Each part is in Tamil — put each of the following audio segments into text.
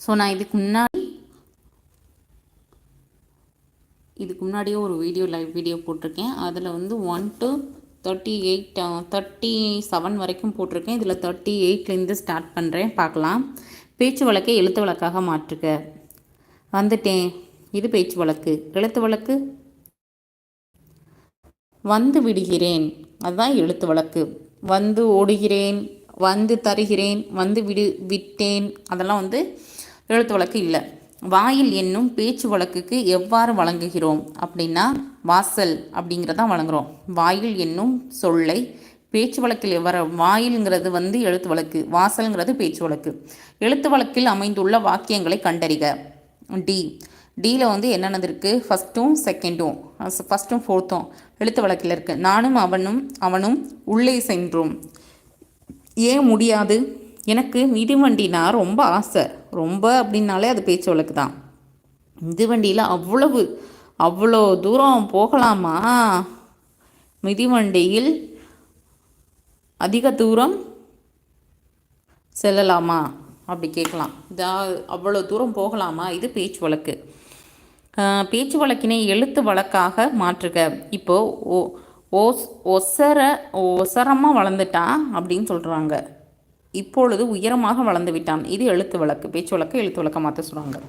ஸோ நான் இதுக்கு முன்னாடி இதுக்கு முன்னாடியே ஒரு வீடியோ லைவ் வீடியோ போட்டிருக்கேன். அதில் வந்து one to thirty eight thirty seven வரைக்கும் போட்டிருக்கேன். இதில் தேர்ட்டி எயிட்லேருந்து ஸ்டார்ட் பண்ணுறேன் பார்க்கலாம். பேச்சு வழக்கை எழுத்து வழக்காக மாற்றுக. வந்துட்டேன். இது பேச்சு வழக்கு. எழுத்து வழக்கு? வந்து விடுகிறேன். அதுதான் எழுத்து வழக்கு. வந்து ஓடுகிறேன். வந்து தருகிறேன். வந்து விடு விட்டேன். அதெல்லாம் வந்து எழுத்து வழக்கு இல்லை. வாயில் என்னும் பேச்சு வழக்குக்கு எவ்வாறு வழங்குகிறோம்? அப்படின்னா வாசல் அப்படிங்கிறதான் வழங்குறோம். வாயில் என்னும் சொல்லை பேச்சு வழக்கில் எவ்வாறு வாயில்ங்கிறது வந்து எழுத்து வழக்கு வாசல்ங்கிறது பேச்சு வழக்கு. எழுத்து வழக்கில் அமைந்துள்ள வாக்கியங்களை கண்டறிக. டி. டியில் வந்து என்னென்னது இருக்குது ஃபஸ்ட்டும் செகண்டும் ஃபஸ்ட்டும் ஃபோர்த்தும் எழுத்து வழக்கில் இருக்குது நானும் அவனும் அவனும் உள்ளே சென்றோம். ஏன் முடியாது? எனக்கு மிதிவண்டினா ரொம்ப ஆசை. ரொம்ப அப்படின்னாலே அது பேச்சு வழக்கு தான் மிதிவண்டியில் அவ்வளவு அவ்வளோ தூரம் போகலாமா? மிதிவண்டியில் அதிக தூரம் செல்லலாமா? அப்படி கேட்கலாம். இதா அவ்வளோ தூரம் போகலாமா? இது பேச்சு வழக்கு. பேச்சு வழக்கினை எழுத்து வழக்காக மாற்றுக. இப்போது ஓ ஓஸ் ஒசர ஒசரமாக வளர்ந்துட்டான் அப்படின்னு சொல்கிறாங்க இப்பொழுது உயரமாக வளர்ந்து விட்டான். இது எழுத்து வழக்கு பேச்சு வழக்கு எழுத்து வழக்க மாற்ற சொல்கிறாங்க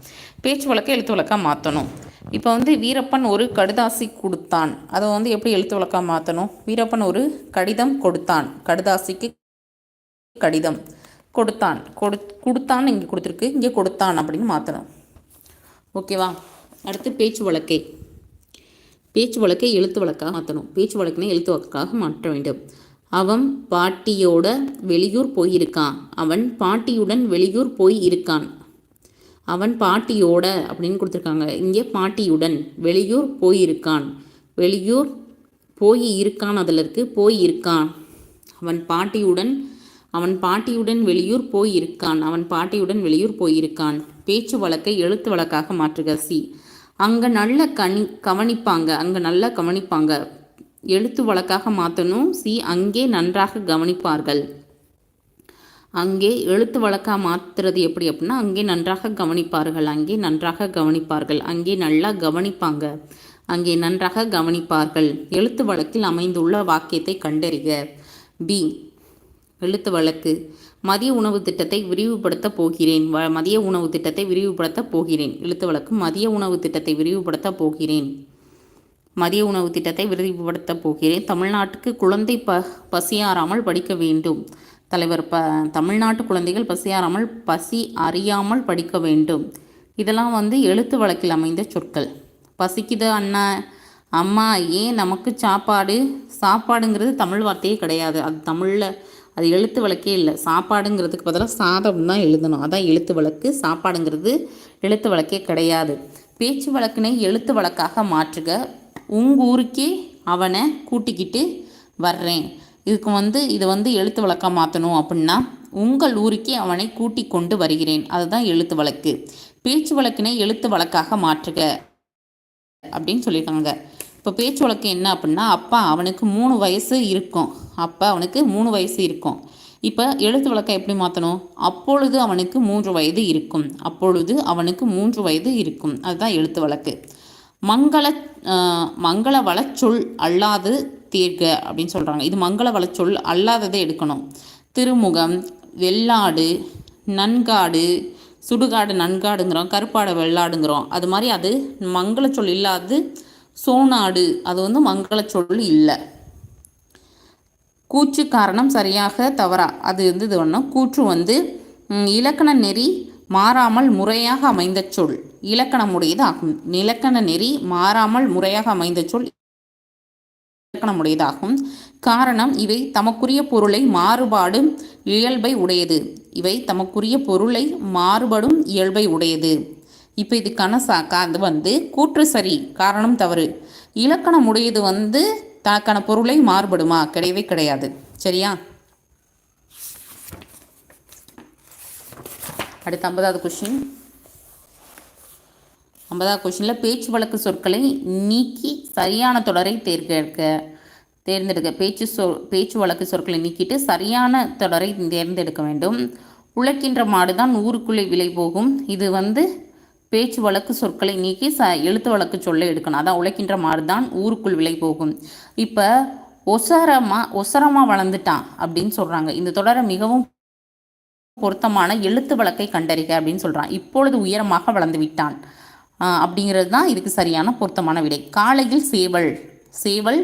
பேச்சு வழக்கை எழுத்து வழக்க மாற்றணும் இப்போ வந்து வீரப்பன் ஒரு கடுதாசி கொடுத்தான். அதை வந்து எப்படி எழுத்து வழக்காக மாற்றணும் வீரப்பன் ஒரு கடிதம் கொடுத்தான். கடுதாசிக்கு கடிதம் கொடுத்தான். கொடு கொடுத்தான் இங்கே கொடுத்துருக்கு. இங்கே கொடுத்தான் அப்படின்னு மாற்றணும் ஓகேவா? அடுத்து பேச்சு வழக்கை பேச்சு வழக்கை எழுத்து வழக்காக மாற்றணும் பேச்சு வழக்கினை எழுத்து வழக்காக மாற்ற வேண்டும். அவன் பாட்டியோட வெளியூர் போயிருக்கான். அவன் பாட்டியுடன் வெளியூர் போய் இருக்கான் அவன் பாட்டியோட அப்படின்னு கொடுத்துருக்காங்க. இங்கே பாட்டியுடன் வெளியூர் போயிருக்கான். வெளியூர் போய் இருக்கான் அதில் இருக்கு போய் இருக்கான் அவன் பாட்டியுடன் அவன் பாட்டியுடன் வெளியூர் போய் இருக்கான் அவன் பாட்டியுடன் வெளியூர் போயிருக்கான். பேச்சு வழக்கை எழுத்து வழக்காக மாற்றுக. சி. அங்கே நல்ல கனி கவனிப்பாங்க. அங்கே நல்லா கவனிப்பாங்க. எழுத்து வழக்காக மாற்றணும் சி அங்கே நன்றாக கவனிப்பார்கள். அங்கே எழுத்து வழக்காக மாற்றுறது எப்படி அப்படின்னா அங்கே நன்றாக கவனிப்பார்கள். அங்கே நன்றாக கவனிப்பார்கள். அங்கே நல்லா கவனிப்பாங்க. அங்கே நன்றாக கவனிப்பார்கள். எழுத்து வழக்கில் அமைந்துள்ள வாக்கியத்தை கண்டறிக. பி எழுத்து வழக்கு. மதிய உணவு திட்டத்தை விரிவுபடுத்த போகிறேன். வ மதிய உணவு திட்டத்தை விரிவுபடுத்த போகிறேன். எழுத்து வழக்கு. மதிய உணவு திட்டத்தை விரிவுபடுத்த போகிறேன். மதிய உணவு திட்டத்தை விரிவுபடுத்தப் போகிறேன். தமிழ்நாட்டுக்கு குழந்தை ப பசியாறாமல் படிக்க வேண்டும். தலைவர் ப தமிழ்நாட்டு குழந்தைகள் பசியாறாமல் பசி அறியாமல் படிக்க வேண்டும். இதெல்லாம் வந்து எழுத்து வழக்கில் அமைந்த சொற்கள். பசிக்குது அண்ணா அம்மா ஏன் நமக்கு சாப்பாடு? சாப்பாடுங்கிறது தமிழ் வார்த்தையே கிடையாது. அது தமிழில் அது எழுத்து வழக்கே இல்லை. சாப்பாடுங்கிறதுக்கு பதிலாக சாதம் தான் எழுதணும். அதான் எழுத்து வழக்கு. சாப்பாடுங்கிறது எழுத்து வழக்கே கிடையாது. பேச்சு வழக்கினை எழுத்து வழக்காக மாற்றுக. உங்கள் ஊருக்கே அவனை கூட்டிக்கிட்டு வர்றேன். இதுக்கு வந்து இதை வந்து எழுத்து வழக்காக மாற்றணும் அப்படின்னா உங்கள் ஊருக்கே அவனை கூட்டி கொண்டு வருகிறேன். அதுதான் எழுத்து வழக்கு. பேச்சு வழக்கினை எழுத்து வழக்காக மாற்றுக அப்படின்னு சொல்லியிருக்காங்க. இப்போ பேச்சு வழக்கு என்ன அப்படின்னா அப்பா அவனுக்கு மூணு வயசு இருக்கும். அப்போ அவனுக்கு மூணு வயசு இருக்கும். இப்போ எழுத்து வழக்கை எப்படி மாற்றணும் அப்பொழுது அவனுக்கு மூன்று வயது இருக்கும். அப்பொழுது அவனுக்கு மூன்று வயது இருக்கும். அதுதான் எழுத்து வழக்கு. மங்கள மங்கள வளச்சொல் அல்லாது தீர்க்க அப்படின்னு சொல்கிறாங்க இது மங்கள வளச்சொல் அல்லாததை எடுக்கணும். திருமுகம் வெள்ளாடு நன்காடு சுடுகாடு நன்காடுங்கிறோம் கருப்பாடு வெள்ளாடுங்கிறோம். அது மாதிரி அது மங்கள சொல் இல்லாது சோனாடு அது வந்து மங்கள சொல் இல்லை. கூச்சு காரணம் சரியாக தவறா? அது வந்து இது ஒன்றும் கூற்று வந்து இலக்கண நெறி மாறாமல் முறையாக அமைந்த சொல். இலக்கணமுடையது ஆகும் நிலக்கண நெறி மாறாமல் முறையாக அமைந்த சொல் இலக்கணமுடையதாகும் காரணம் இவை தமக்குரிய பொருளை மாறுபாடும் இயல்பை உடையது. இவை தமக்குரிய பொருளை மாறுபடும் இயல்பை உடையது. இப்போ இதுக்கான சா கா வந்து கூற்று சரி காரணம் தவறு. இலக்கணம் உடையது வந்து தனக்கான பொருளை மாறுபடுமா? கிடையவே கிடையாது. சரியா? அடுத்த ஐம்பதாவது கொஷின் ஐம்பதாவது கொஷினில் பேச்சு வழக்கு சொற்களை நீக்கி சரியான தொடரை தேர்ந்தெடுக்க தேர்ந்தெடுக்க. பேச்சு சொ பேச்சு வழக்கு சொற்களை நீக்கிட்டு சரியான தொடரை தேர்ந்தெடுக்க வேண்டும். உழைக்கின்ற மாடு தான் ஊருக்குள்ளே விலை போகும். இது வந்து பேச்சு வழக்கு சொற்களை நீக்கி ச எழுத்து வழக்கு சொல்ல எடுக்கணும். அதான் உழைக்கின்ற மாடு தான் ஊருக்குள் விலை போகும். இப்போ ஒசரமாக ஒசரமாக வளர்ந்துட்டான் அப்படின்னு சொல்கிறாங்க இந்த தொடரை மிகவும் பொருத்தமான எழுத்து வழக்கை கண்டறிக அப்படின்னு சொல்கிறான் இப்பொழுது உயரமாக வளர்ந்து விட்டான். அப்படிங்கிறது தான் இதுக்கு சரியான பொருத்தமான விடை. காலையில் சேவல். சேவல்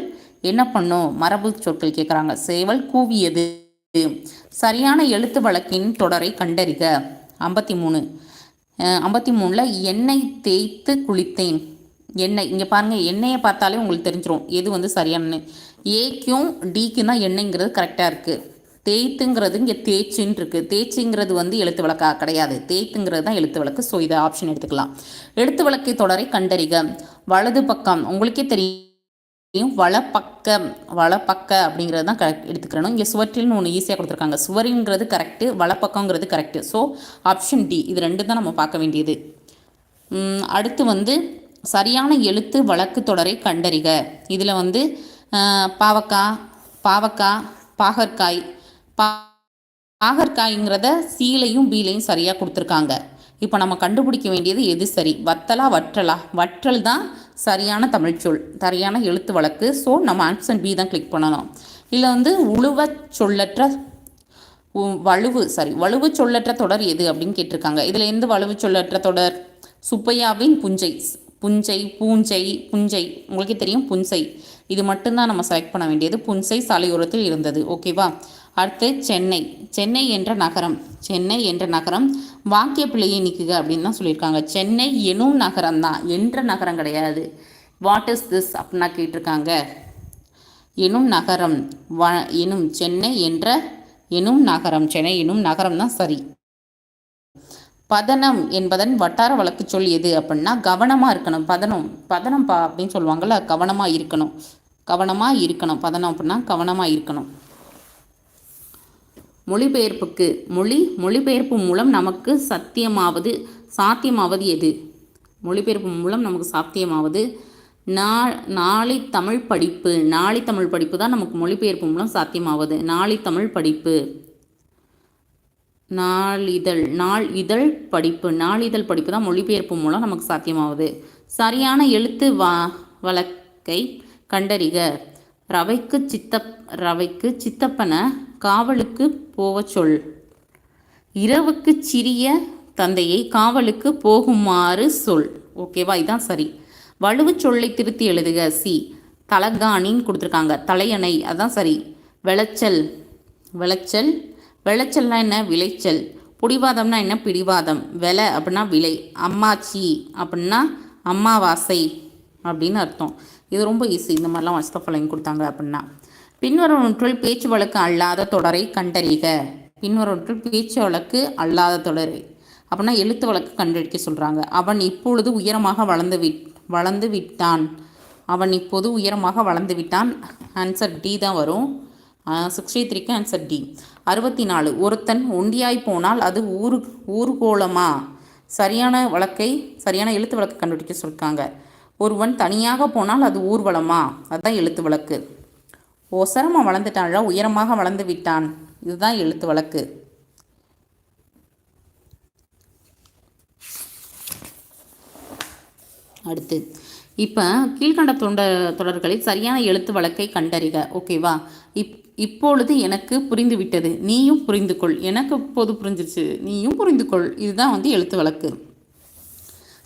என்ன பண்ணும்? மரபு சொற்கள் கேட்குறாங்க சேவல் கூவியது. சரியான எழுத்து வழக்கின் தொடரை கண்டறிக. ஐம்பத்தி மூணு ஐம்பத்தி மூணில் எண்ணெய் தேய்த்து குளித்தேன். எண்ணெய். இங்கே பாருங்கள் எண்ணெயை பார்த்தாலே உங்களுக்கு தெரிஞ்சிடும் எது வந்து சரியான ஏக்கும் டிக்கும் தான் எண்ணெய்ங்கிறது கரெக்டாக இருக்குது தேய்த்துங்கிறது இங்கே தேய்ச்சின்னு இருக்குது தேய்ச்சிங்கிறது வந்து எழுத்து வழக்கா கிடையாது. தேய்த்துங்கிறது தான் எழுத்து வழக்கு ஸோ இதை ஆப்ஷன் எடுத்துக்கலாம். எழுத்து விளக்கை தொடரை கண்டறிக. வலது பக்கம். உங்களுக்கே தெரியும். வளப்பக்கம் வளப்பக்க அப்படிங்கிறது தான் கரெக்ட் எடுத்துக்கிறணும். இங்கே சுவற்றில்னு ஒன்று ஈஸியாக கொடுத்துருக்காங்க. சுவரிங்கிறது கரெக்டு வளப்பக்கங்கிறது கரெக்டு ஸோ ஆப்ஷன் டி இது ரெண்டு தான் நம்ம பார்க்க வேண்டியது. அடுத்து வந்து சரியான எழுத்து வழக்கு தொடரை கண்டறிக. இதில் வந்து பாவக்காய் பாவக்காய் பாகற்காய் பாகற்காய்ங்கிறத சீலையும் பீலையும் சரியாக கொடுத்துருக்காங்க. இப்போ நம்ம கண்டுபிடிக்க வேண்டியது எது சரி? வத்தலா வற்றலா? வற்றல் தான் சரியான தமிழ்ச்சொல் சரியான எழுத்து வழக்கு. ஸோ நம்ம ஆப்ஷன் பி தான் கிளிக் பண்ணணும். இல்லை வந்து உழுவ சொல்லற்ற வலுவு சாரி வலுவு சொல்லற்ற தொடர் எது அப்படின்னு கேட்டிருக்காங்க. இதில் எந்த வலுவு சொல்லற்ற தொடர்? சுப்பையாவின் புஞ்சை புஞ்சை பூஞ்சை புஞ்சை. உங்களுக்கே தெரியும் புஞ்சை. இது மட்டும்தான் நம்ம செலக்ட் பண்ண வேண்டியது. புன்சை சாலையோரத்தில் இருந்தது. ஓகேவா அடுத்து சென்னை. சென்னை என்ற நகரம். சென்னை என்ற நகரம் வாக்கிய பிள்ளையை நிற்குக அப்படின்னு தான் சொல்லியிருக்காங்க. சென்னை எனும் நகரம் தான். என்ற நகரம் கிடையாது. வாட் இஸ் திஸ் அப்படின்னா கேட்டிருக்காங்க. எனும் நகரம். வ எனும் சென்னை என்ற எனும் நகரம். சென்னை எனும் நகரம் தான் சரி. பதனம் என்பதன் வட்டார வழக்கு சொல் எது அப்படின்னா கவனமாக இருக்கணும். பதனம். பதனம் பா அப்படின்னு சொல்லுவாங்கள்ல கவனமாக இருக்கணும். கவனமாக இருக்கணும். பதனம் அப்படின்னா கவனமாக இருக்கணும். மொழிபெயர்ப்புக்கு மொழி மொழிபெயர்ப்பு மூலம் நமக்கு சத்தியமாவது சாத்தியமாவது எது? மொழிபெயர்ப்பு மூலம் நமக்கு சாத்தியமாவது நா நாளை தமிழ் படிப்பு நாளை தமிழ் படிப்பு தான் நமக்கு மொழிபெயர்ப்பு மூலம் சாத்தியமாவது. நாளை தமிழ் படிப்பு. நாளிதழ் நாள் இதழ் படிப்பு நாளிதழ் படிப்பு தான் மொழிபெயர்ப்பு மூலம் நமக்கு சாத்தியமாகுது சரியான எழுத்து வா வழக்கை கண்டறிக. ரவைக்கு சித்தப் ரவைக்கு சித்தப்பனை காவலுக்கு போவ சொல். இரவுக்கு சிறிய தந்தையை காவலுக்கு போகுமாறு சொல். ஓகேவா இதுதான் சரி. வலுவு சொல்லை திருத்தி எழுதுக. சி. தலகாணின்னு கொடுத்துருக்காங்க. தலையணை. அதுதான் சரி. விளைச்சல். விளைச்சல். விளைச்சல்னா என்ன? விளைச்சல். பிடிவாதம்னா என்ன? பிடிவாதம். விலை அப்படின்னா விலை. அம்மாச்சி அப்படின்னா அம்மாவாசை அப்படின்னு அர்த்தம். இது ரொம்ப ஈஸி இந்த மாதிரிலாம் வசத கொடுத்தாங்க அப்படின்னா. பின்வரும் பேச்சு வழக்கு அல்லாத தொடரை கண்டறிக. பின்வரும் பேச்சு வழக்கு அல்லாத தொடரை. அப்படின்னா எழுத்து வழக்கு கண்டறிக்க சொல்கிறாங்க அவன் இப்பொழுது உயரமாக வளர்ந்து விட் வளர்ந்து விட்டான். அவன் இப்போது உயரமாக வளர்ந்து விட்டான். ஆன்சர் டி தான் வரும். சிக்ஸ்டி த்ரீக்கு ஆன்சர் டி அறுபத்தி நாலு ஒருத்தன் ஒண்டியாய் போனால் அது ஊரு ஊர்கோலமா சரியான வழக்கை சரியான எழுத்து வழக்கு கண்டுபிடிக்க சொல்லியிருக்காங்க ஒருவன் தனியாக போனால் அது ஊர்வலமா? அதுதான் எழுத்து வழக்கு. ஒசரமாக வளர்ந்துட்டான்ல உயரமாக வளர்ந்து விட்டான். இதுதான் எழுத்து வழக்கு. அடுத்து இப்போ கீழ்கண்ட தொண்ட தொடர்களில் சரியான எழுத்து வழக்கை கண்டறிக ஓகேவா இப் இப்பொழுது எனக்கு புரிந்து விட்டது. நீயும் புரிந்து கொள். எனக்கு இப்போது புரிஞ்சிருச்சு. நீயும் புரிந்து கொள். இதுதான் வந்து எழுத்து வழக்கு.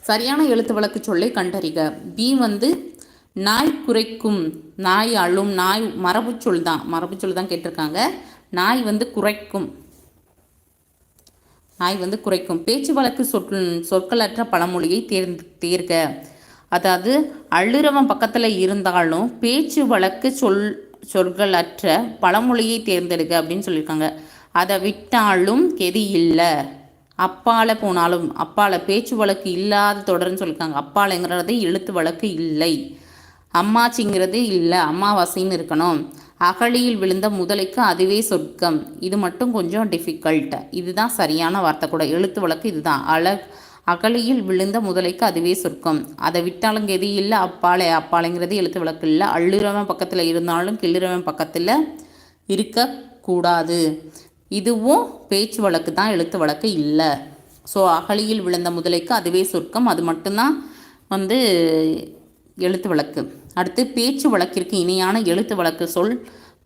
சரியான எழுத்து வழக்கு சொல்லை கண்டறிக. பி வந்து நாய் குறைக்கும் நாய் அழும் நாய் மரபுச்சொல் தான் மரபுச்சொல் தான் கேட்டிருக்காங்க. நாய் வந்து குறைக்கும் நாய் வந்து குறைக்கும் பேச்சு வழக்கு சொற்கள் சொற்களற்ற பழமொழியை தேர்ந்து தேர்க. அதாவது அள்ளுறவன் பக்கத்தில் இருந்தாலும் பேச்சு வழக்கு சொல் சொற்களற்ற பழமொழியை தேர்ந்தெடுக்க அப்படின்னு சொல்லியிருக்காங்க. அதை விட்டாலும் கெதி இல்லை. அப்பால போனாலும் அப்பால பேச்சு வழக்கு இல்லாத தொடர்ன்னு சொல்லியிருக்காங்க. அப்பாலங்கிறது எழுத்து வழக்கு இல்லை. அம்மாச்சிங்கிறது இல்லை அம்மாவாசைன்னு இருக்கணும். அகழியில் விழுந்த முதலைக்கு அதுவே சொர்க்கம். இது மட்டும் கொஞ்சம் டிஃபிகல்ட் இதுதான் சரியான வார்த்தை கூட. எழுத்து வழக்கு இதுதான். அழ அகழியில் விழுந்த முதலைக்கு அதுவே சொர்க்கம். அதை விட்டாலும் எது இல்லை அப்பாலை அப்பாலைங்கிறது எழுத்து வழக்கு இல்லை. அள்ளுறவன் பக்கத்தில் இருந்தாலும் கிள்ளுறவன் பக்கத்தில் இருக்கக்கூடாது. இதுவும் பேச்சு வழக்கு தான் எழுத்து வழக்கு இல்லை. ஸோ அகழியில் விழுந்த முதலைக்கு அதுவே சொர்க்கம். அது மட்டும்தான் வந்து எழுத்து வழக்கு. அடுத்து பேச்சு வழக்கிற்கு இணையான எழுத்து வழக்கு சொல்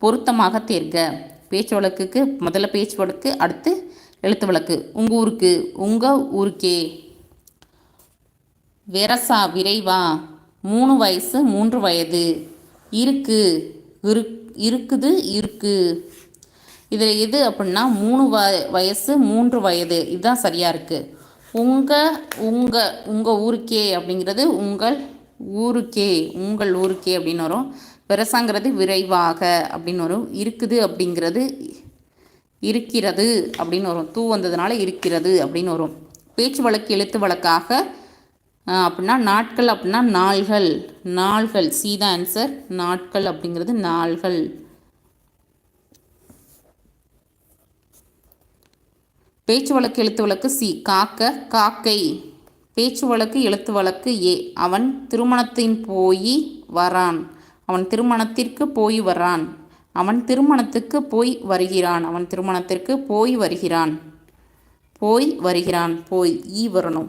பொருத்தமாக தேர்க. பேச்சு வழக்குக்கு முதல்ல பேச்சு வழக்கு அடுத்து எழுத்து வழக்கு. உங்கள் ஊருக்கு உங்கள் ஊருக்கே. வெரசா விரைவா. மூணு வயசு மூன்று வயது. இருக்கு இரு இருக்குது இருக்கு. இதில் எது அப்படின்னா மூணு வ வயசு மூன்று வயது. இதுதான் சரியாக இருக்குது உங்கள் உங்கள் உங்கள் ஊருக்கே அப்படிங்கிறது உங்கள் ஊருக்கே உங்கள் ஊருக்கே அப்படின்னு வரும். பெருசாங்கிறது விரைவாக அப்படின்னு வரும். இருக்குது அப்படிங்கிறது இருக்கிறது அப்படின்னு வரும். தூ வந்ததுனால இருக்கிறது அப்படின்னு வரும். பேச்சு வழக்கு எழுத்து வழக்காக அப்படின்னா நாட்கள் அப்படின்னா நாள்கள். நாள்கள் சீதா ஆன்சர் நாட்கள் அப்படிங்கிறது நாள்கள். பேச்சு வழக்கு எழுத்து வழக்கு சி காக்க காக்கை. பேச்சு வழக்கு எழுத்து வழக்கு ஏ. அவன் திருமணத்தின் போய் வரான். அவன் திருமணத்திற்கு போய் வரான். அவன் திருமணத்துக்கு போய் வருகிறான். அவன் திருமணத்திற்கு போய் வருகிறான். போய் வருகிறான். போய் ஈ வரணும்.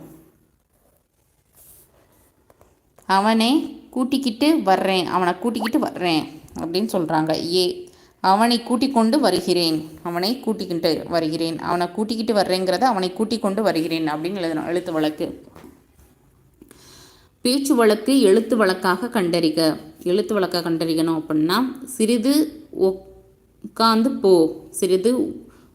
அவனே கூட்டிக்கிட்டு வர்றேன். அவனை கூட்டிக்கிட்டு வர்றேன் அப்படின்னு சொல்கிறாங்க ஏ. அவனை கூட்டிக் கொண்டு வருகிறேன். அவனை கூட்டிக்கிட்டு வருகிறேன். அவனை கூட்டிக்கிட்டு வர்றேங்கிறத அவனை கூட்டிக் கொண்டு வருகிறேன் அப்படின்னு எழுதணும் எழுத்து வழக்கு. பேச்சு வழக்கு எழுத்து வழக்காக கண்டறிக. எழுத்து வழக்காக கண்டறிக்கணும் அப்படின்னா சிறிது உட்காந்து போ. சிறிது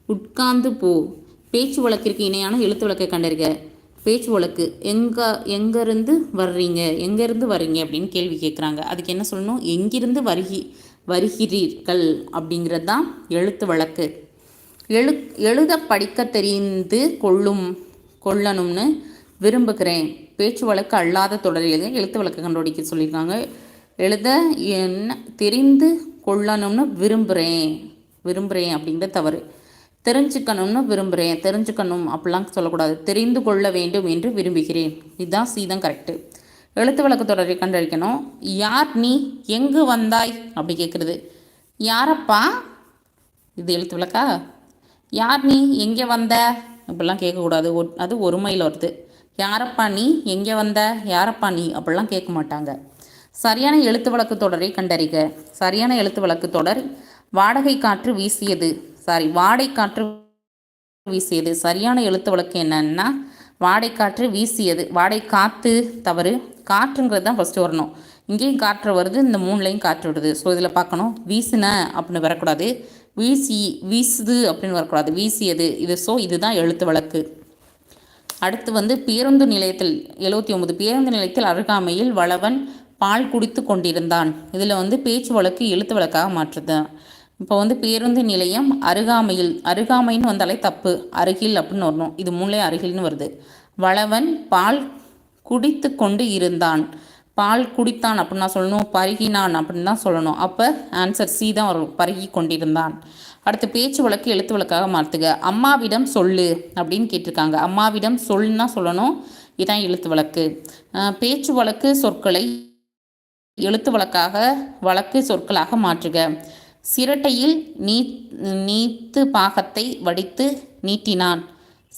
உட்கார்ந்து போ. பேச்சு வழக்கிற்கு இணையான எழுத்து வழக்கை கண்டறிக. பேச்சு வழக்கு எங்கே எங்கேருந்து வர்றீங்க? எங்கேருந்து வர்றீங்க? அப்படின்னு கேள்வி கேட்குறாங்க. அதுக்கு என்ன சொல்லணும்? எங்கிருந்து வருகி வருகிறீர்கள் அப்படிங்கிறது தான் எழுத்து வழக்கு. எழு எழுத படிக்க தெரிந்து கொள்ளும் கொள்ளணும்னு விரும்புகிறேன். பேச்சு வழக்கு அல்லாத தொடரில் எழுத்து வழக்கு கண்டுபிடிக்க சொல்லியிருக்காங்க. எழுத என்ன தெரிந்து கொள்ளணும்னு விரும்புகிறேன் விரும்புகிறேன் அப்படிங்கிற தவறு. தெரிஞ்சுக்கணும்னு விரும்புகிறேன் தெரிஞ்சுக்கணும் அப்படிலாம் சொல்லக்கூடாது. தெரிந்து கொள்ள வேண்டும் என்று விரும்புகிறேன். இதுதான் சீதம் கரெக்டு எழுத்து வழக்கு தொடரை கண்டறிக்கணும். யார் நீ? எங்கு வந்தாய்? அப்படி கேட்குறது யாரப்பா? இது எழுத்து விளக்கா? யார் நீ? எங்கே வந்த? அப்படிலாம் கேட்கக்கூடாது அது ஒருமையில் வருது. யாரப்பா நீ? எங்கே வந்த? யாரப்பா நீ? அப்படிலாம் கேட்க மாட்டாங்க. சரியான எழுத்து வழக்கு தொடரை கண்டறிக. சரியான எழுத்து வழக்கு தொடர் வாடகை காற்று வீசியது. சாரி வாடை காற்று வீசியது. சரியான எழுத்து வழக்கு என்னன்னா வாடை காற்று வீசியது. வாடை காற்று தவறு. காற்றுங்கிறது தான் ஃபஸ்ட்டு வரணும். இங்கேயும் காற்று வருது இந்த மூணுலையும் காற்று விடுது. ஸோ இதில் பார்க்கணும் வீசின அப்படின்னு வரக்கூடாது. வீசி வீசுது அப்படின்னு வரக்கூடாது. வீசியது இது ஸோ இதுதான் எழுத்து வழக்கு. அடுத்து வந்து பேருந்து நிலையத்தில் எழுபத்தி ஒன்பது பேருந்து நிலையத்தில் அருகாமையில் வளவன் பால் குடித்து கொண்டிருந்தான். இதில் வந்து பேச்சு வழக்கு எழுத்து வழக்காக மாற்றுது. இப்போ வந்து பேருந்து நிலையம் அருகாமையில் அருகாமைன்னு வந்தாலே தப்பு அருகில் அப்படின்னு வரணும். இது மூளை அருகில்னு வருது. வளவன் பால் குடித்து கொண்டு இருந்தான். பால் குடித்தான் அப்படின்னா சொல்லணும் பருகினான் அப்படின்னு தான் சொல்லணும். அப்போ ஆன்சர் சி தான் வரும் பருகி கொண்டிருந்தான். அடுத்து பேச்சு வழக்கு எழுத்து வழக்காக மாற்றுக. அம்மாவிடம் சொல்லு அப்படின்னு கேட்டிருக்காங்க. அம்மாவிடம் சொல்லுன்னா சொல்லணும் இதான் எழுத்து வழக்கு. பேச்சு வழக்கு சொற்களை எழுத்து வழக்காக வழக்கு சொற்களாக மாற்றுக. சிரட்டையில் நீ நீத்து பாகத்தை வடித்து நீட்டினான்.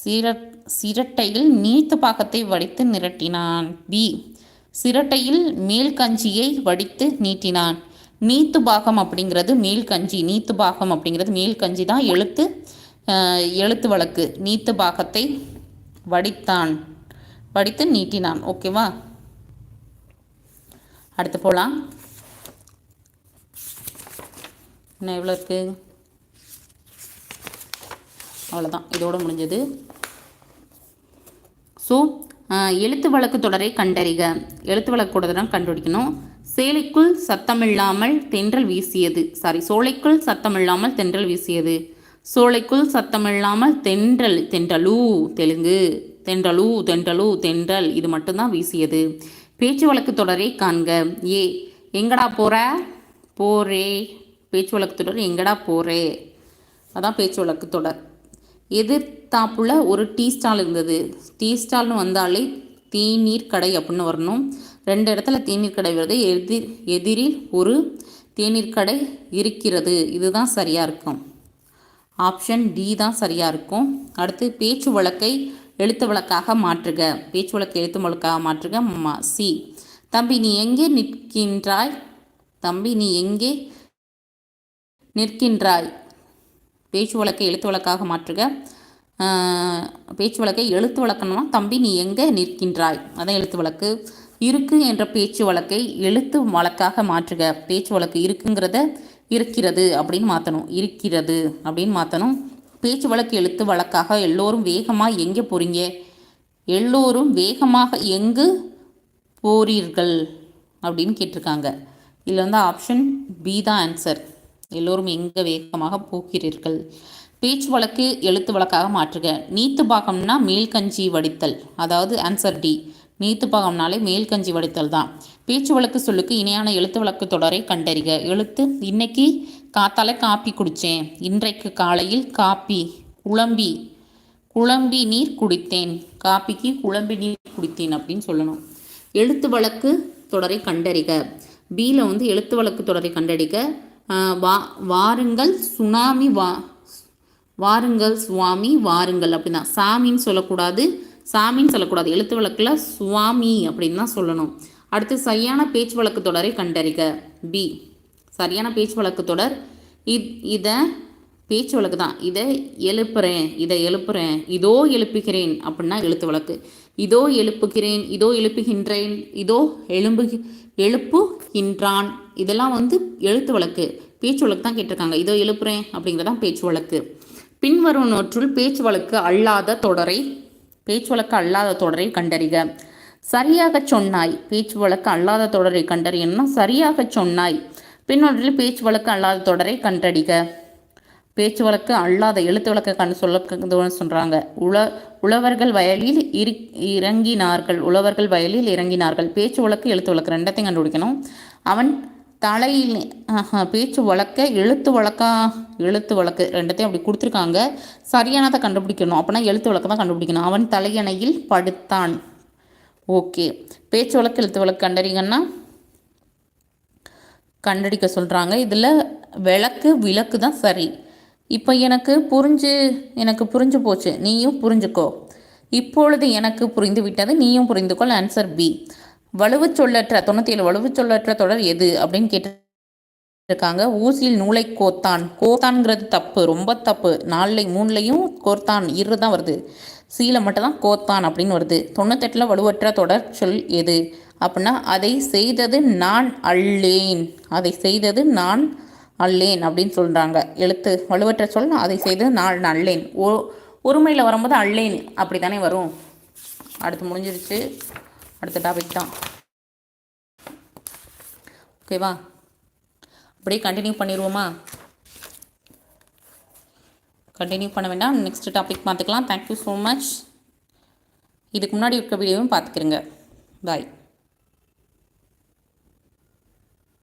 சிரட் சிரட்டையில் நீத்து பாகத்தை வடித்து நிரட்டினான். பி. சிரட்டையில் மேல் கஞ்சியை வடித்து நீட்டினான். நீத்து பாகம் அப்படிங்கிறது மேல் கஞ்சி. நீத்து பாகம் அப்படிங்கிறது மேல் கஞ்சி தான் எழுத்து எழுத்து வழக்கு. நீத்து பாகத்தை வடித்தான் வடித்து நீட்டினான். ஓகேவா? அடுத்து போகலாம் இன்னும் எவ்வளோ இருக்குது அவ்வளோதான் இதோடு முடிஞ்சது. ஸோ எழுத்து வழக்கு தொடரை கண்டறிக. எழுத்து வழக்கு தொடரை கண்டுபிடிக்கணும். சேலைக்குள் சத்தமில்லாமல் தென்றல் வீசியது. சாரி சோலைக்குள் சத்தமில்லாமல் தென்றல் வீசியது. சோலைக்குள் சத்தமில்லாமல் தென்றல் தென்றலூ தெலுங்கு தென்றலூ தென்றலூ தென்றல் இது மட்டும்தான் வீசியது. பேச்சு வழக்கு தொடரை காண்க. ஏ எங்கடா போகிற போரே பேச்சு வழக்கு தொடர் எங்கடா போகிறே அதான் பேச்சு வழக்கு தொடர். எதிர்த்தாப்புல ஒரு டீ ஸ்டால் இருந்தது. டீ ஸ்டால்னு வந்தாலே தேநீர் கடை அப்படின்னு வரணும். ரெண்டு இடத்துல தேநீர் கடை வருது. எதிர் எதிரில் ஒரு தேநீர் கடை இருக்கிறது. இதுதான் சரியாக இருக்கும். ஆப்ஷன் டி தான் சரியாக இருக்கும். அடுத்து பேச்சு வழக்கை எழுத்து வழக்காக மாற்றுக. பேச்சு வழக்கை எழுத்து வழக்காக மாற்றுக. மா சி. தம்பி நீ எங்கே நிற்கின்றாய்? தம்பி நீ எங்கே நிற்கின்றாய்? பேச்சு வழக்கை எழுத்து வழக்காக மாற்றுக. பேச்சு வழக்கை எழுத்து வழக்கணுமா தம்பி நீ எங்கே நிற்கின்றாய்? அதான் எழுத்து வழக்கு. இருக்கு என்ற பேச்சு வழக்கை எழுத்து வழக்காக மாற்றுக. பேச்சு வழக்கு இருக்குங்கிறத இருக்கிறது அப்படின்னு மாற்றணும் இருக்கிறது அப்படின்னு மாற்றணும் பேச்சு வழக்கு எழுத்து வழக்காக எல்லோரும் வேகமாக எங்கே போகிறீங்க எல்லோரும் வேகமாக எங்கு போறீர்கள்? அப்படின்னு கேட்டிருக்காங்க. இதில் வந்து ஆப்ஷன் பி தான் ஆன்சர் எல்லோரும் எங்கே வேகமாக போகிறீர்கள்? பேச்சு வழக்கு எழுத்து வழக்காக மாற்றுக. நீத்து பாகம்னா மேல்கஞ்சி வடித்தல். அதாவது ஆன்சர் டி நீத்து பாகம்னாலே மேல்கஞ்சி வடித்தல் தான். பேச்சு வழக்கு சொல்லுக்கு இணையான எழுத்து வழக்கு தொடரை கண்டறிக. எழுத்து இன்னைக்கு காத்தால காப்பி குடித்தேன் இன்றைக்கு காலையில் காப்பி குழம்பி குழம்பி நீர் குடித்தேன். காப்பிக்கு குழம்பி நீர் குடித்தேன் அப்படின்னு சொல்லணும். எழுத்து வழக்கு தொடரை கண்டறிக. பியில் வந்து எழுத்து வழக்கு தொடரை கண்டறிக. வா வாருங்கள் சுனாமி வா வாருங்கள் சுவாமி வாருங்கள் அப்படின்னா சாமின்னு சொல்லக்கூடாது சாமின்னு சொல்லக்கூடாது. எழுத்து வழக்கில் சுவாமி அப்படின்னு தான் சொல்லணும். அடுத்து சரியான பேச்சு வழக்கு தொடரை கண்டறிக. பி சரியான பேச்சு வழக்கு தொடர். இத் இதை பேச்சு வழக்கு தான். இதை எழுப்புறேன் இதை எழுப்புறேன். இதோ எழுப்புகிறேன் அப்படின்னா எழுத்து வழக்கு. இதோ எழுப்புகிறேன் இதோ எழுப்புகின்றேன் இதோ எழும்பு எழுப்புகின்றான். இதெல்லாம் வந்து எழுத்து வழக்கு. பேச்சு வழக்கு தான் கேட்டிருக்காங்க. இதோ எழுப்புறேன் அப்படிங்கிறதான் பேச்சு வழக்கு. பின்வரும் நோற்றுள் பேச்சு வழக்கு அல்லாத தொடரை பேச்சு வழக்கு அல்லாத தொடரை கண்டறிக. சரியாக சொன்னாய். பேச்சு வழக்கு அல்லாத தொடரை கண்டறியணும்னா சரியாக சொன்னாய். பின்னொன்றில் பேச்சு வழக்கு அல்லாத தொடரை கண்டறிக. பேச்சு வழக்கு அல்லாத எழுத்து வழக்கு கண் சொல்ல சொல்கிறாங்க உழ உழவர்கள் வயலில் இரு இறங்கினார்கள். உழவர்கள் வயலில் இறங்கினார்கள். பேச்சு வழக்கு எழுத்து வழக்கு ரெண்டத்தையும் கண்டுபிடிக்கணும். அவன் தலையில் பேச்சு வழக்க எழுத்து வழக்கா எழுத்து வழக்கு ரெண்டத்தையும் அப்படி கொடுத்துருக்காங்க. சரியானதை கண்டுபிடிக்கணும். அப்படின்னா எழுத்து வழக்கு தான் கண்டுபிடிக்கணும். அவன் தலையணையில் படுத்தான். ஓகே. பேச்சு வழக்கு எழுத்து வழக்கு கண்டறிங்கன்னா கண்டடிக்க சொல்கிறாங்க இதில் விளக்கு விளக்கு தான் சரி. இப்போ எனக்கு புரிஞ்சு எனக்கு புரிஞ்சு போச்சு. நீயும் புரிஞ்சுக்கோ. இப்பொழுது எனக்கு புரிந்து விட்டது நீயும் புரிந்துக்கொள். ஆன்சர் பி வலுவு சொல்லற்ற தொண்ணூற்றி ஏழு வலுவு சொல்லற்ற தொடர் எது அப்படின்னு கேட்டு இருக்காங்க ஊசியில் நூலை கோத்தான். கோத்தான்ங்கிறது தப்பு ரொம்ப தப்பு. நாலுல மூணுலையும் கோர்த்தான் இரு தான் வருது. சீல மட்டும் தான் கோத்தான் அப்படின்னு வருது. தொண்ணூத்தெட்டில் வலுவற்ற தொடர் சொல் எது? அப்படின்னா அதை செய்தது நான் அல்லேன். அதை செய்தது நான் அல்லேன் அப்படின்னு சொல்கிறாங்க எழுத்து வலுவற்ற சொல் அதை செய்தது நான் அல்லேன். ஓ ஒருமையில் வரும்போது அல்லேன் அப்படி தானே வரும். அடுத்து முடிஞ்சிருச்சு. அடுத்த டாபிக் தான். ஓகேவா அப்படியே கண்டினியூ பண்ணிடுவோமா கண்டினியூ பண்ண வேண்டாம். நெக்ஸ்ட் டாபிக் பார்த்துக்கலாம். தேங்க்யூ ஸோ மச் இதுக்கு முன்னாடி இருக்க வீடியோவும் பார்த்துக்கிறேங்க பாய்